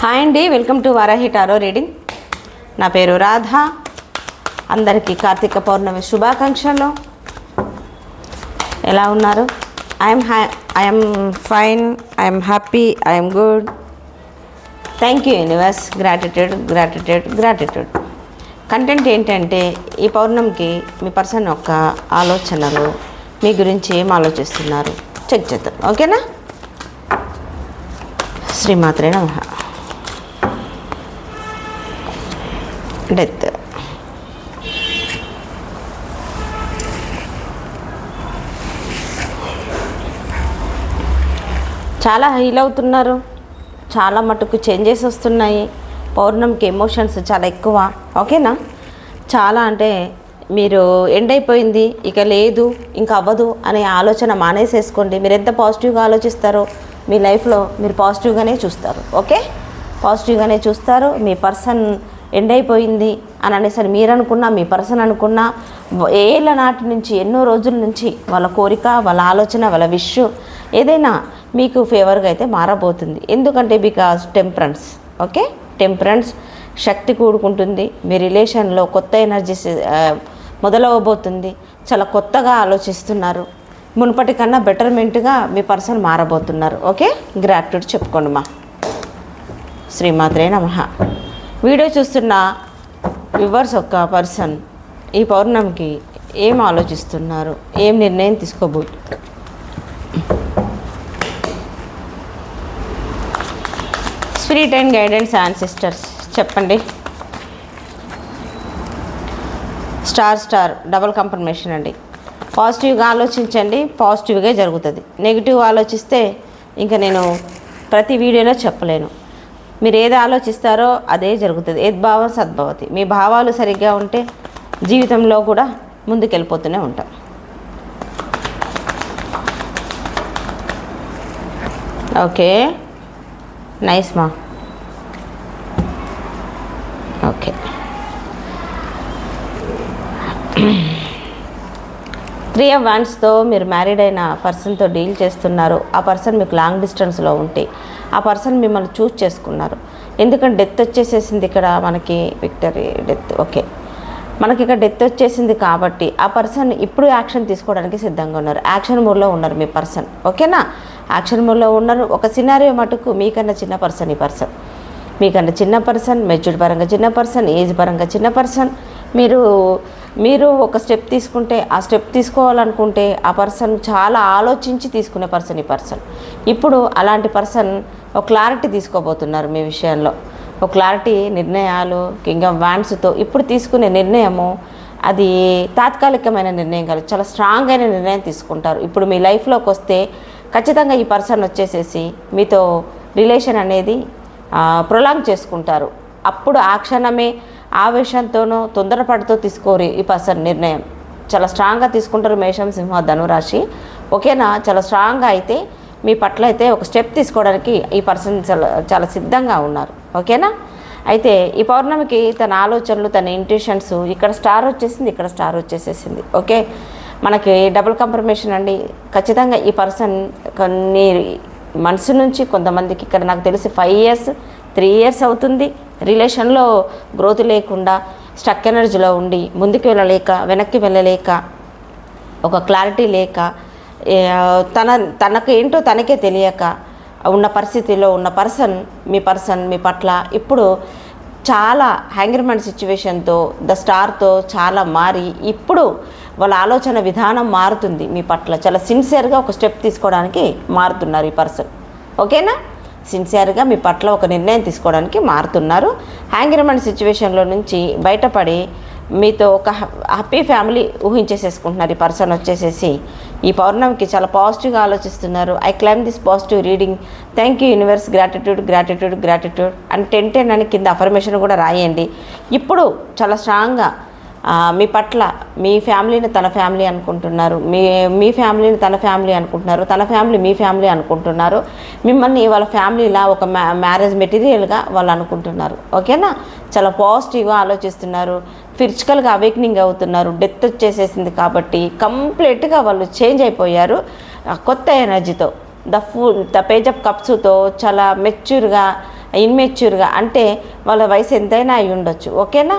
Hi అండి welcome to Varahi tarot reading. నా పేరు రాధ. అందరికీ కార్తీక పౌర్ణమి శుభాకాంక్షలు. ఎలా ఉన్నారు? I'm ha I'm fine I'm happy I'm good thank you universe gratitude gratitude gratitude content ఏంటంటే ఈ పౌర్ణమికి మీ పర్సన్ యొక్క ఆలోచనలు మీ గురించి ఏం ఆలోచిస్తున్నారు? చెక్ చేద్దాం. ఓకేనా? శ్రీమాత్రే నమ. డెత్. చాలా హీల్ అవుతున్నారు. చాలా మటుకు చేంజెస్ వస్తున్నాయి. పౌర్ణమికి ఎమోషన్స్ చాలా ఎక్కువ. ఓకేనా? చాలా అంటే మీరు ఎండ్ అయిపోయింది. ఇక లేదు ఇంకా అవ్వదు అనే ఆలోచన మానేసేసుకోండి. మీరు ఎంత పాజిటివ్గా ఆలోచిస్తారో మీ లైఫ్లో మీరు పాజిటివ్గానే చూస్తారు. ఓకే? పాజిటివ్గానే చూస్తారు. మీ పర్సన్ ఎండ్ అయిపోయింది అని అనేసరి మీరు అనుకున్నా మీ పర్సన్ అనుకున్నా ఏళ్ళ నాటి నుంచి ఎన్నో రోజుల నుంచి వాళ్ళ కోరిక వాళ్ళ ఆలోచన వాళ్ళ విష్ ఏదైనా మీకు ఫేవర్గా అయితే మారబోతుంది. ఎందుకంటే బికాస్ టెంపరెన్స్ ఓకే? టెంపరెన్స్ శక్తి కూడుకుంటుంది. మీ రిలేషన్లో కొత్త ఎనర్జీస్ మొదలవబోతుంది చాలా కొత్తగా ఆలోచిస్తున్నారు. మునుపటి కన్నా బెటర్మెంట్గా మీ పర్సన్ మారబోతున్నారు. ఓకే? గ్రాట్యూడ్ చెప్పుకోండి మా. శ్రీమాత్రే నమ. వీడియో చూస్తున్న వ్యూవర్స్ ఒక పర్సన్ ఈ పౌర్ణమికి ఏం ఆలోచిస్తున్నారు? ఏం నిర్ణయం తీసుకోబో స్పిరిట్ అండ్ గైడెన్స్ అండ్ చెప్పండి. స్టార్ స్టార్ డబల్ కన్ఫర్మేషన్ అండి. పాజిటివ్గా ఆలోచించండి పాజిటివ్గా జరుగుతుంది. నెగిటివ్ ఆలోచిస్తే ఇంకా నేను ప్రతి వీడియోలో చెప్పలేను. మీరు ఏది ఆలోచిస్తారో అదే జరుగుతుంది. యద్భావం సద్భవతి. మీ భావాలు సరిగ్గా ఉంటే జీవితంలో కూడా ముందుకెళ్ళిపోతూనే ఉంటాం. ఓకే. నైస్ మా. ఓకే. త్రీ ఆఫ్ వన్స్తో మీరు మ్యారీడ్ అయిన పర్సన్తో డీల్ చేస్తున్నారు. ఆ పర్సన్ మీకు లాంగ్ డిస్టెన్స్లో ఉంటే ఆ పర్సన్ మిమ్మల్ని చూస్ చేసుకున్నారు. ఎందుకంటే డెత్ వచ్చేసేసింది ఇక్కడ మనకి విక్టరీ డెత్ ఓకే. మనకి ఇక్కడ డెత్ వచ్చేసింది కాబట్టి ఆ పర్సన్ ఇప్పుడు యాక్షన్ తీసుకోవడానికి సిద్ధంగా ఉన్నారు. యాక్షన్ మూడ్లో ఉన్నారు మీ పర్సన్ ఓకేనా? యాక్షన్ మూడ్లో ఉన్నారు. ఒక సినారియో మటుకు మీకన్నా చిన్న పర్సన్ ఈ పర్సన్. మీకన్నా చిన్న పర్సన్ మెచ్యూర్డ్ పరంగా చిన్న పర్సన్ ఏజ్ పరంగా చిన్న పర్సన్. మీరు మీరు ఒక స్టెప్ తీసుకుంటే ఆ స్టెప్ తీసుకోవాలనుకుంటే ఆ పర్సన్ చాలా ఆలోచించి తీసుకునే పర్సన్ ఈ పర్సన్ ఇప్పుడు అలాంటి పర్సన్ ఒక క్లారిటీ తీసుకోబోతున్నారు మీ విషయంలో. ఒక క్లారిటీ నిర్ణయాలు ఇంకా ఆఫ్ వ్యాన్స్తో ఇప్పుడు తీసుకునే నిర్ణయము అది తాత్కాలికమైన నిర్ణయం కాదు చాలా స్ట్రాంగ్ అయిన నిర్ణయం తీసుకుంటారు. ఇప్పుడు మీ లైఫ్లోకి వస్తే ఖచ్చితంగా ఈ పర్సన్ వచ్చేసేసి మీతో రిలేషన్ అనేది ప్రొలాంగ్ చేసుకుంటారు. అప్పుడు ఆ క్షణమే ఆవేశంతోనూ తొందరపడుతూ తీసుకోరు ఈ పర్సన్ నిర్ణయం. చాలా స్ట్రాంగ్గా తీసుకుంటారు మేషం సింహ ధనురాశి ఓకేనా? చాలా స్ట్రాంగ్గా అయితే మీ పట్ల అయితే ఒక స్టెప్ తీసుకోవడానికి ఈ పర్సన్ చాలా చాలా సిద్ధంగా ఉన్నారు. ఓకేనా? అయితే ఈ పౌర్ణమికి తన ఆలోచనలు తన ఇంట్యూషన్స్ ఇక్కడ స్టార్ వచ్చేసింది ఇక్కడ స్టార్ వచ్చేసేసింది. ఓకే? మనకి డబుల్ కంఫర్మేషన్ అండి. ఖచ్చితంగా ఈ పర్సన్ కొన్ని మనసు నుంచి కొంతమందికి ఇక్కడ నాకు తెలిసి ఫైవ్ ఇయర్స్ త్రీ ఇయర్స్ అవుతుంది. రిలేషన్లో గ్రోత్ లేకుండా స్టక్ ఎనర్జీలో ఉండి ముందుకు వెళ్ళలేక వెనక్కి వెళ్ళలేక ఒక క్లారిటీ లేక తన తనకు ఏంటో తనకే తెలియక ఉన్న పరిస్థితిలో ఉన్న పర్సన్ మీ పర్సన్ మీ పట్ల ఇప్పుడు చాలా హ్యాంగర్మెంట్ సిచ్యువేషన్తో ద స్టార్తో చాలా మారి ఇప్పుడు వాళ్ళ ఆలోచన విధానం మారుతుంది మీ పట్ల. చాలా సిన్సియర్గా ఒక స్టెప్ తీసుకోవడానికి మారుతున్నారు ఈ పర్సన్. ఓకేనా? సిన్సియర్గా మీ పట్ల ఒక నిర్ణయం తీసుకోవడానికి మారుతున్నారు. హ్యాంగర్మెంట్ సిచ్యువేషన్లో నుంచి బయటపడి మీతో ఒక హ్యాపీ ఫ్యామిలీ ఊహించేసేసుకుంటున్నారు. ఈ పర్సన్ వచ్చేసేసి ఈ పౌర్ణమికి చాలా పాజిటివ్గా ఆలోచిస్తున్నారు. I claim this positive reading. Thank you universe. Gratitude gratitude gratitude. And ten ten అని కింద అఫర్మేషన్ కూడా రాయండి. ఇప్పుడు చాలా స్ట్రాంగ్గా మీ పట్ల మీ ఫ్యామిలీని తన ఫ్యామిలీ అనుకుంటున్నారు. మీ మీ ఫ్యామిలీని తన ఫ్యామిలీ అనుకుంటున్నారు. తన ఫ్యామిలీ మీ ఫ్యామిలీ అనుకుంటున్నారు. మిమ్మల్ని వాళ్ళ ఫ్యామిలీలా ఒక మ్యా మ్యారేజ్ మెటీరియల్గా వాళ్ళు అనుకుంటున్నారు. ఓకేనా? చాలా పాజిటివ్గా ఆలోచిస్తున్నారు. ఫిజికల్గా అవేక్నింగ్ అవుతున్నారు. డెత్ వచ్చేసేసింది కాబట్టి కంప్లీట్గా వాళ్ళు చేంజ్ అయిపోయారు. కొత్త ఎనర్జీతో. The fool the page of కప్స్తో చాలా మెచ్యూర్గా ఇన్మెచ్యూర్గా అంటే వాళ్ళ వయసు ఎంతైనా అయి ఉండొచ్చు ఓకేనా?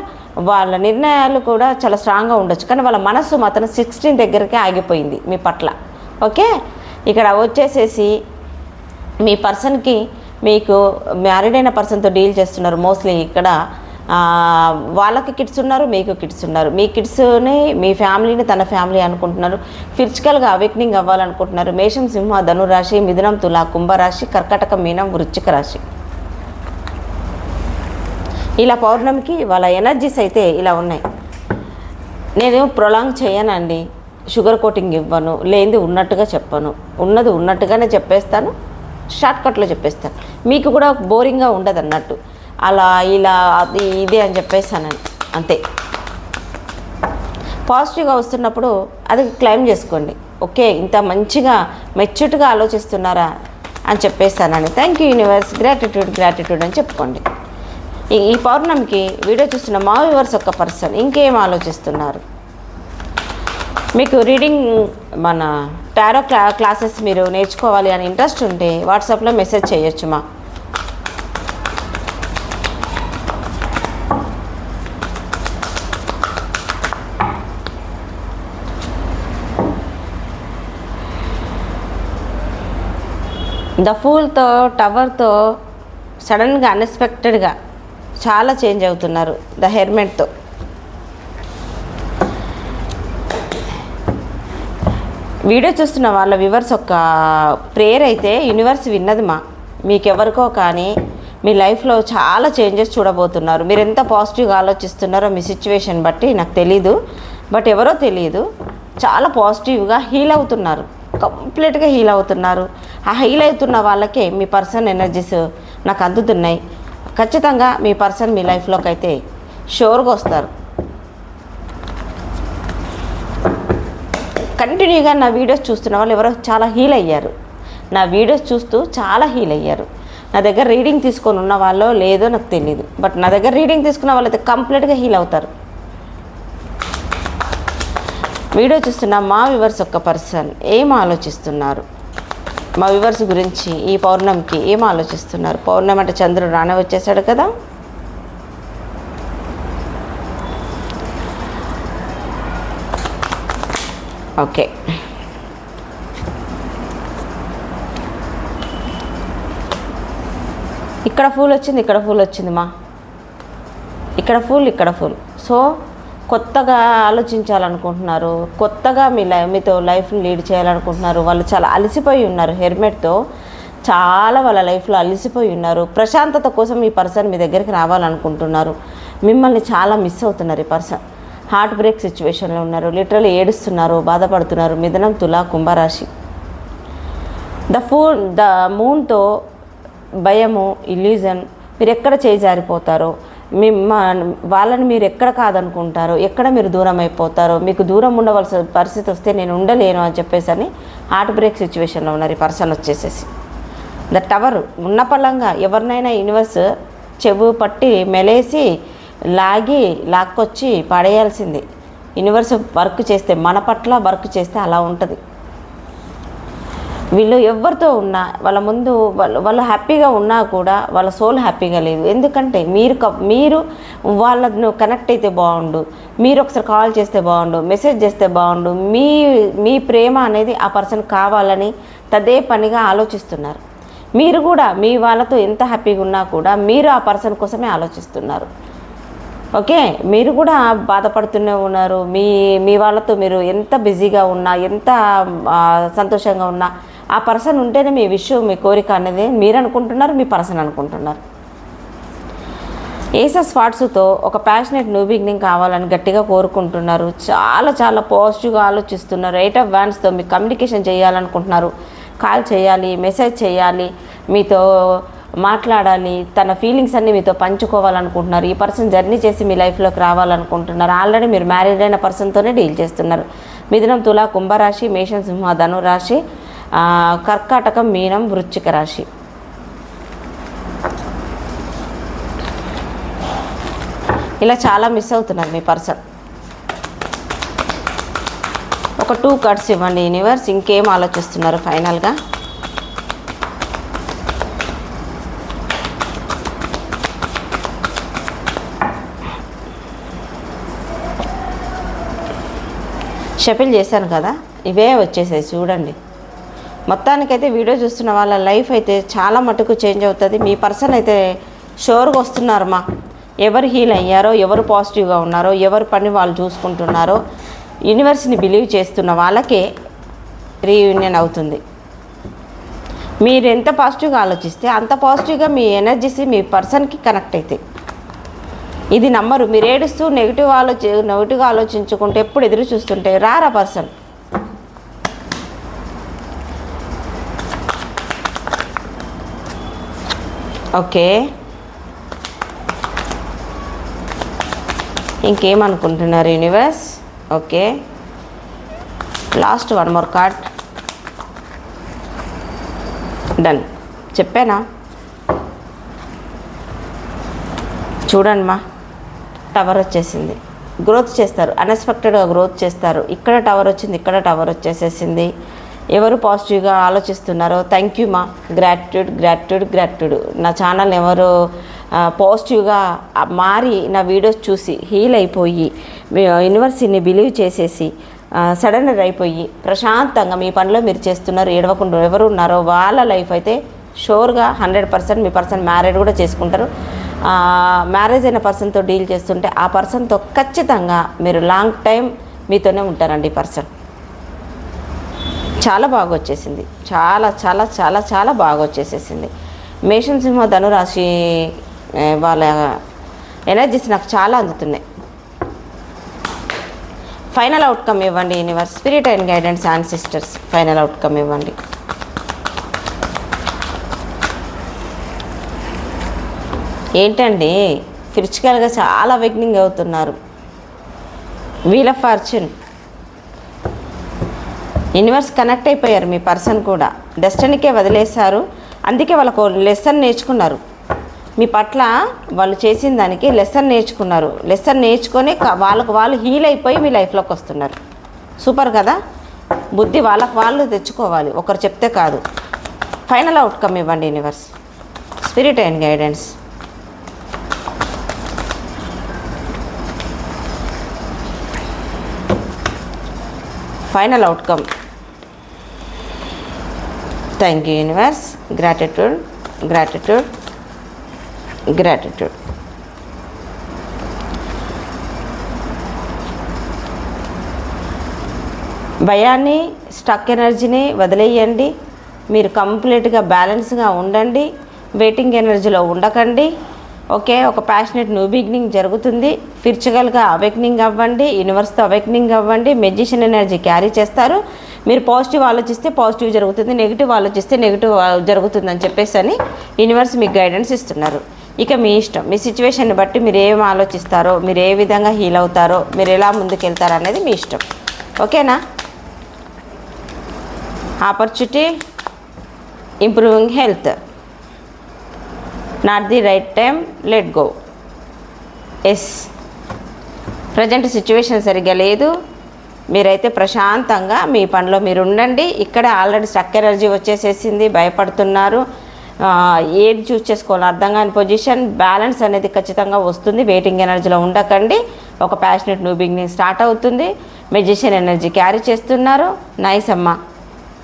వాళ్ళ నిర్ణయాలు కూడా చాలా స్ట్రాంగ్గా ఉండొచ్చు కానీ వాళ్ళ మనసు మాత్రం సిక్స్టీన్ దగ్గరకే ఆగిపోయింది మీ పట్ల ఓకే? ఇక్కడ వచ్చేసేసి మీ పర్సన్కి మీకు మ్యారీడ్ అయిన పర్సన్తో డీల్ చేస్తున్నారు మోస్ట్లీ ఇక్కడ వాళ్ళకి కిడ్స్ ఉన్నారు మీకు కిడ్స్ ఉన్నారు. మీ కిడ్స్ని మీ ఫ్యామిలీని తన ఫ్యామిలీ అనుకుంటున్నారు ఫిజికల్గా అవేక్నింగ్ అవ్వాలనుకుంటున్నారు. మేషం సింహ ధనురాశి మిథునం తులా కుంభరాశి కర్కటక మీనం వృశ్చిక రాశి. ఇలా పౌర్ణమికి వాళ్ళ ఎనర్జీస్ అయితే ఇలా ఉన్నాయి. నేను ప్రొలాంగ్ చేయనండి. షుగర్ కోటింగ్ ఇవ్వను. లేనిది ఉన్నట్టుగా చెప్పను. ఉన్నది ఉన్నట్టుగానే చెప్పేస్తాను. షార్ట్కట్లో చెప్పేస్తాను. మీకు కూడా బోరింగ్గా ఉండదు అన్నట్టు. అలా ఇలా అది ఇదే అని చెప్పేస్తానని అంతే. పాజిటివ్గా వస్తున్నప్పుడు అది క్లైమ్ చేసుకోండి. ఓకే ఇంత మంచిగా మెచ్యూర్డ్గా ఆలోచిస్తున్నారా అని చెప్పేస్తానని thank you universe gratitude gratitude అని చెప్పుకోండి. ఈ ఈ పౌర్ణమికి వీడియో చూస్తున్న మా వ్యూవర్స్ ఒక పర్సన్ ఇంకేం ఆలోచిస్తున్నారు? మీకు రీడింగ్ మన టారో క్లా క్లాసెస్ మీరు నేర్చుకోవాలి అని ఇంట్రెస్ట్ ఉంటే వాట్సాప్లో మెసేజ్ చేయొచ్చు మా ద ఫూల్తో టవర్తో సడన్గా అన్ఎక్స్పెక్టెడ్గా చాలా చేంజ్ అవుతున్నారు ద హెర్మెట్తో. వీడియో చూస్తున్న వాళ్ళ వివర్స్ ఒక ప్రేయర్ అయితే యూనివర్స్ విన్నది మా. మీకెవరికో కానీ మీ లైఫ్లో చాలా చేంజెస్ చూడబోతున్నారు. మీరు ఎంత పాజిటివ్గా ఆలోచిస్తున్నారో మీ సిచ్యువేషన్ బట్టి నాకు తెలీదు. బట్ ఎవరో తెలియదు చాలా పాజిటివ్గా హీల్ అవుతున్నారు. కంప్లీట్గా హీల్ అవుతున్నారు. ఆ హీల్ అవుతున్న వాళ్ళకే మీ పర్సన్ ఎనర్జీస్ నాకు అందుతున్నాయి. ఖచ్చితంగా మీ పర్సన్ మీ లైఫ్లోకి అయితే షోర్గా వస్తారు. కంటిన్యూగా నా వీడియోస్ చూస్తున్న వాళ్ళు ఎవరో చాలా హీల్ అయ్యారు. నా వీడియోస్ చూస్తూ చాలా హీల్ అయ్యారు. నా దగ్గర రీడింగ్ తీసుకొని ఉన్న వాళ్ళో లేదో నాకు తెలియదు బట్ నా దగ్గర రీడింగ్ తీసుకున్న వాళ్ళైతే కంప్లీట్గా హీల్ అవుతారు. వీడియో చూస్తున్న మా వివర్స్ ఒక్క పర్సన్ ఏం ఆలోచిస్తున్నారు? మా వివర్స్ గురించి ఈ పౌర్ణమికి ఏం ఆలోచిస్తున్నారు? పౌర్ణమి అంటే చంద్రుడు రానే వచ్చేసాడు కదా? ఓకే. ఇక్కడ ఫూల్ వచ్చింది ఇక్కడ ఫూల్ వచ్చింది మా. ఇక్కడ ఫూల్ ఇక్కడ ఫూల్. సో కొత్తగా ఆలోచించాలనుకుంటున్నారు కొత్తగా మీ లై మీతో లైఫ్ని లీడ్ చేయాలనుకుంటున్నారు వాళ్ళు చాలా అలసిపోయి ఉన్నారు హెల్మెట్తో చాలా వాళ్ళ లైఫ్లో అలసిపోయి ఉన్నారు. ప్రశాంతత కోసం ఈ పర్సన్ మీ దగ్గరికి రావాలనుకుంటున్నారు. మిమ్మల్ని చాలా మిస్ అవుతున్నారు ఈ పర్సన్. హార్ట్ బ్రేక్ సిచ్యువేషన్లో ఉన్నారు. లిటరల్లీ ఏడుస్తున్నారు బాధపడుతున్నారు. మిథనం తులా కుంభరాశి. ద ఫూన్ ద మూన్తో భయము ఇల్యూజన్ మీరు ఎక్కడ చేయి జారిపోతారో మీ మా వాళ్ళని మీరు ఎక్కడ కాదనుకుంటారో ఎక్కడ మీరు దూరం అయిపోతారో మీకు దూరం ఉండవలసిన పరిస్థితి వస్తే నేను ఉండలేను అని చెప్పేసి అని హార్ట్ బ్రేక్ సిచ్యువేషన్లో ఉన్నారు ఈ పర్సన్ వచ్చేసేసి. ద టవర్ ఉన్న పలంగా ఎవరినైనా యూనివర్స్ చెవు పట్టి మెలేసి లాగి లాక్కొచ్చి పడేయాల్సింది. యూనివర్స్ వర్క్ చేస్తే మన పట్ల వర్క్ చేస్తే అలా ఉంటుంది. వీళ్ళు ఎవరితో ఉన్నా వాళ్ళ ముందు వాళ్ళు వాళ్ళు హ్యాపీగా ఉన్నా కూడా వాళ్ళ సోల్ హ్యాపీగా లేదు. ఎందుకంటే మీరు క- మీరు వాళ్ళను కనెక్ట్ అయితే బాగుండు. మీరు ఒకసారి కాల్ చేస్తే బాగుండు మెసేజ్ చేస్తే బాగుండు. మీ మీ ప్రేమ అనేది ఆ పర్సన్ కావాలని తదే పనిగా ఆలోచిస్తున్నారు. మీరు కూడా మీ వాళ్ళతో ఎంత హ్యాపీగా ఉన్నా కూడా మీరు ఆ పర్సన్ కోసమే ఆలోచిస్తున్నారు. ఓకే? మీరు కూడా బాధపడుతూనే ఉన్నారు. మీ మీ వాళ్ళతో మీరు ఎంత బిజీగా ఉన్నా ఎంత సంతోషంగా ఉన్నా ఆ పర్సన్ ఉంటేనే మీ విషయం మీ కోరిక అనేది మీరు అనుకుంటున్నారు మీ పర్సన్ అనుకుంటున్నారు. ఏసస్ వాట్స్తో ఒక ప్యాషనెట్ న్యూ బిగినింగ్ కావాలని గట్టిగా కోరుకుంటున్నారు. చాలా చాలా పాజిటివ్గా ఆలోచిస్తున్నారు ఎయిట్ ఆఫ్ వ్యాన్స్తో మీకు కమ్యూనికేషన్ చేయాలనుకుంటున్నారు. కాల్ చేయాలి మెసేజ్ చేయాలి మీతో మాట్లాడాలి తన ఫీలింగ్స్ అన్నీ మీతో పంచుకోవాలనుకుంటున్నారు. ఈ పర్సన్ జర్నీ చేసి మీ లైఫ్లోకి రావాలనుకుంటున్నారు. ఆల్రెడీ మీరు మ్యారీడ్ అయిన పర్సన్తోనే డీల్ చేస్తున్నారు. మిథునం తులా కుంభరాశి మేషం సింహ ధనురాశి రాశి కర్కాటకం మీనం వృశ్చిక రాశి. ఇలా చాలా మిస్ అవుతున్నారు మీ పర్సన్. ఒక టూ కార్డ్స్ ఇవ్వండి యూనివర్స్ ఇంకేం ఆలోచిస్తున్నారు ఫైనల్గా షఫిల్ చేశాను కదా ఇవే వచ్చేసాయి చూడండి. మొత్తానికైతే వీడియో చూస్తున్న వాళ్ళ లైఫ్ అయితే చాలా మటుకు చేంజ్ అవుతుంది. మీ పర్సన్ అయితే షోర్గా వస్తున్నారమ్మా. ఎవరు హీల్ అయ్యారో ఎవరు పాజిటివ్గా ఉన్నారో ఎవరు పని వాళ్ళు చూసుకుంటున్నారో యూనివర్స్ని బిలీవ్ చేస్తున్న వాళ్ళకే రీయూనియన్ అవుతుంది. మీరు ఎంత పాజిటివ్గా ఆలోచిస్తే అంత పాజిటివ్గా మీ ఎనర్జీస్ మీ పర్సన్కి కనెక్ట్ అవుతాయి ఇది నమ్మరు. మీరు ఏడుస్తూ నెగిటివ్ ఆలోచి నెగిటివ్గా ఆలోచించుకుంటే ఎప్పుడు ఎదురు చూస్తుంటే రారా person? Okay. ఇంకేమనుకుంటున్నారు universe? Okay. Last one more card. Done. చెప్పానా? చూడండి మా. టవర్ వచ్చేసింది. గ్రోత్ చేస్తారు. అన్ఎక్స్పెక్టెడ్గా గ్రోత్ చేస్తారు. ఇక్కడ టవర్ వచ్చింది ఇక్కడ టవర్ వచ్చేసేసింది. ఎవరు పాజిటివ్గా ఆలోచిస్తున్నారో థ్యాంక్ యూ మా గ్రాట్యూడ్ గ్రాట్యూడ్ గ్రాట్యూడ్ నా ఛానల్ ఎవరు పాజిటివ్గా మారి నా వీడియోస్ చూసి హీల్ అయిపోయి మీ యూనివర్సిటీని బిలీవ్ చేసేసి సడనర్ అయిపోయి ప్రశాంతంగా మీ పనిలో మీరు చేస్తున్నారు ఏడవకుండా ఎవరు ఉన్నారో వాళ్ళ లైఫ్ అయితే షూర్గా హండ్రెడ్ పర్సెంట్ మీ పర్సన్ మ్యారేడ్ కూడా చేసుకుంటారు. మ్యారేజ్ అయిన పర్సన్తో డీల్ చేస్తుంటే ఆ పర్సన్తో ఖచ్చితంగా మీరు లాంగ్ టైం మీతోనే ఉంటారండి ఈ పర్సన్ చాలా బాగా వచ్చేసింది. చాలా చాలా చాలా చాలా బాగా వచ్చేసేసింది. మేషం సింహ ధనురాశి వాళ్ళ ఎనర్జీస్ నాకు చాలా అందుతున్నాయి. ఫైనల్ అవుట్కమ్ ఇవ్వండి universe spirit and guidance and sisters final outcome ఇవ్వండి. ఏంటండి ఫిజికల్గా చాలా వెగ్నింగ్ అవుతున్నారు. Wheel of fortune universe connect అయిపోయారు మీ పర్సన్ కూడా. డెస్టినీకే వదిలేశారు. అందుకే వాళ్ళకు లెసన్ నేర్చుకున్నారు. మీ పట్ల వాళ్ళు చేసిన దానికి లెసన్ నేర్చుకున్నారు. లెసన్ నేర్చుకొని వాళ్ళకు వాళ్ళు హీల్ అయిపోయి మీ లైఫ్లోకి వస్తున్నారు. సూపర్ కదా? బుద్ధి వాళ్ళకు వాళ్ళు తెచ్చుకోవాలి. ఒకరు చెప్తే కాదు. ఫైనల్ అవుట్కమ్ ఇవ్వండి universe. Spirit and guidance. Final outcome. Thank you universe gratitude gratitude gratitude భయాన్ని స్టక్ ఎనర్జీని వదిలేయండి. మీరు కంప్లీట్గా బ్యాలెన్స్గా ఉండండి. వెయిటింగ్ ఎనర్జీలో ఉండకండి. ఓకే ఒక ప్యాషనెట్ న్యూ బిగినింగ్ జరుగుతుంది. ఫిర్చువల్గా అవేక్నింగ్ అవ్వండి. యూనివర్స్తో అవేక్నింగ్ అవ్వండి. మెజిషియన్ ఎనర్జీ క్యారీ చేస్తారు. మీరు పాజిటివ్ ఆలోచిస్తే పాజిటివ్ జరుగుతుంది నెగిటివ్ ఆలోచిస్తే నెగిటివ్ జరుగుతుంది అని చెప్పేసి అని యూనివర్స్ మీకు గైడెన్స్ ఇస్తున్నారు. ఇక మీ ఇష్టం మీ సిచ్యువేషన్ని బట్టి మీరు ఏం ఆలోచిస్తారో మీరు ఏ విధంగా హీల్ అవుతారో మీరు ఎలా ముందుకెళ్తారో అనేది మీ ఇష్టం. ఓకేనా? Opportunity improving health. Not the right time let go. Yes. Present situation సరిగ్గా లేదు. మీరైతే ప్రశాంతంగా మీ పనిలో మీరు ఉండండి ఇక్కడ ఆల్రెడీ స్ట్రక్ ఎనర్జీ వచ్చేసేసింది భయపడుతున్నారు. ఏది చూస్ చేసుకోవాలో అర్థం కాని పొజిషన్ బ్యాలెన్స్ అనేది ఖచ్చితంగా వస్తుంది. వెయిటింగ్ ఎనర్జీలో ఉండకండి. ఒక ప్యాషనెట్ న్యూ బిగినింగ్ స్టార్ట్ అవుతుంది. మెజిషియన్ ఎనర్జీ క్యారీ చేస్తున్నారు. నైస్ అమ్మ.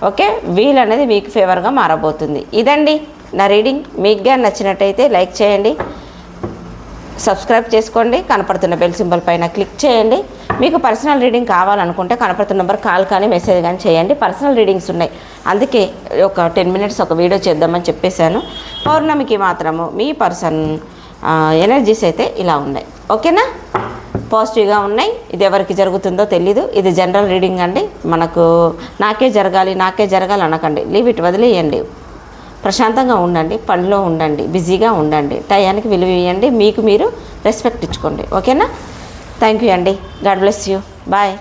ఓకే? వీల్ అనేది మీకు ఫేవర్గా మారబోతుంది. ఇదండి నా రీడింగ్. మీకు కానీ నచ్చినట్టయితే లైక్ చేయండి. సబ్స్క్రైబ్ చేసుకోండి. కనపడుతున్న బెల్ సింబల్ పైన క్లిక్ చేయండి. మీకు పర్సనల్ రీడింగ్ కావాలనుకుంటే కనపడుతున్న నెంబర్ కాల్ కానీ మెసేజ్ కానీ చేయండి. పర్సనల్ రీడింగ్స్ ఉన్నాయి. అందుకే ఒక టెన్ మినిట్స్ ఒక వీడియో చేద్దామని చెప్పేశాను. పౌర్ణమికి మాత్రము మీ పర్సన్ ఎనర్జీస్ అయితే ఇలా ఉన్నాయి. ఓకేనా పాజిటివ్గా ఉన్నాయి. ఇది ఎవరికి జరుగుతుందో తెలీదు. ఇది జనరల్ రీడింగ్ అండి. మనకు నాకే జరగాలి నాకే జరగాలి అనకండి. లీవ్ ఇట్ వదిలేయండి. ప్రశాంతంగా ఉండండి పనిలో ఉండండి బిజీగా ఉండండి. టయానికి విలువ ఇవ్వండి మీకు మీరు రెస్పెక్ట్ ఇచ్చుకోండి. ఓకేనా? థ్యాంక్ యూ అండి. God bless you bye